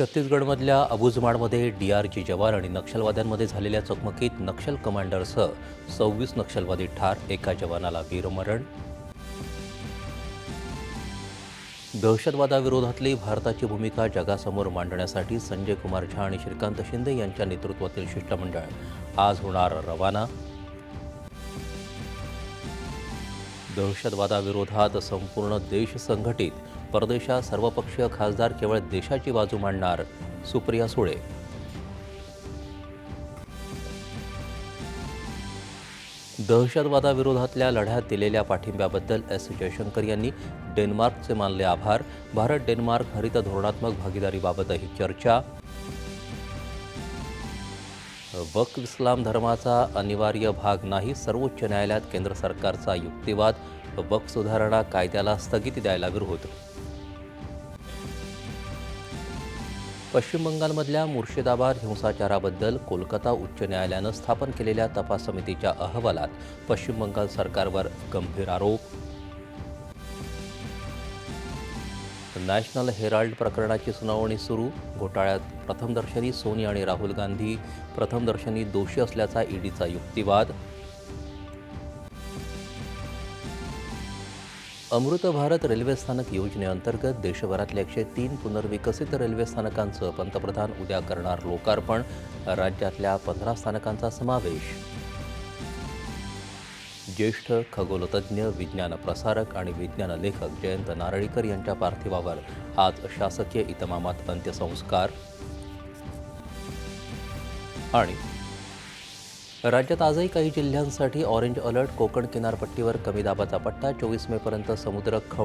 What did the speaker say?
छत्तीसगडमधल्या अबुजमाडमध्ये जी जवान आणि नक्षलवाद्यांमध्ये झालेल्या चकमकीत नक्षल कमांडरसह सव्वीस नक्षलवादी ठार एका जवानाला वीरमरण. दहशतवादाविरोधातली भारताची भूमिका जगासमोर मांडण्यासाठी संजय कुमार झा आणि श्रीकांत शिंदे यांच्या नेतृत्वातील शिष्टमंडळ. आज होणार रवाना. दहशतवादाविरोधात संपूर्ण देश संघटित. परदेशात सर्वपक्षीय खासदार केवळ देशाची बाजू मांडणार सुप्रिया सुळे. दहशतवादाविरोधातल्या लढ्यात दिलेल्या पाठिंब्याबद्दल एस जयशंकर यांनी डेन्मार्कचे मानले आभार. भारत डेन्मार्क हरित धोरणात्मक भागीदारीबाबतही चर्चा वक्फ इस्लाम धर्माचा अनिवार्य भाग नाही सर्वोच्च न्यायालयात केंद्र सरकारचा युक्तिवाद वक्फ सुधारणा कायद्याला स्थगिती द्यायला विरोध. पश्चिम बंगालमधल्या मुर्शिदाबाद हिंसाचाराबद्दल कोलकाता उच्च न्यायालयानं स्थापन केलेल्या तपास समितीच्या अहवालात पश्चिम बंगाल सरकारवर गंभीर आरोप नॅशनल हेराल्ड प्रकरणाची सुनावणी सुरू. घोटाळ्यात प्रथमदर्शनी सोनी आणि राहुल गांधी. प्रथमदर्शनी दोषी असल्याचा ईडीचा युक्तिवाद. अमृत भारत रेल्वे स्थानक योजनेअंतर्गत देशभरातल्या एकशे तीन पुनर्विकसित रेल्वे स्थानकांचं पंतप्रधान उद्या करणार लोकार्पण. राज्यातल्या पंधरा स्थानकांचा समावेश. ज्येष्ठ खगोलतज्ज्ञ विज्ञान प्रसारक आणि विज्ञान लेखक जयंत नारळीकर यांच्या पार्थिवावर आज शासकीय इतमामात अंत्यसंस्कार आणि राज्यात आजही काही जिल्ह्यांसाठी ऑरेंज अलर्ट कोकण किनारपट्टीवर कमी दाबाचा पट्टा चोवीस मेपर्यंत समुद्र खवळ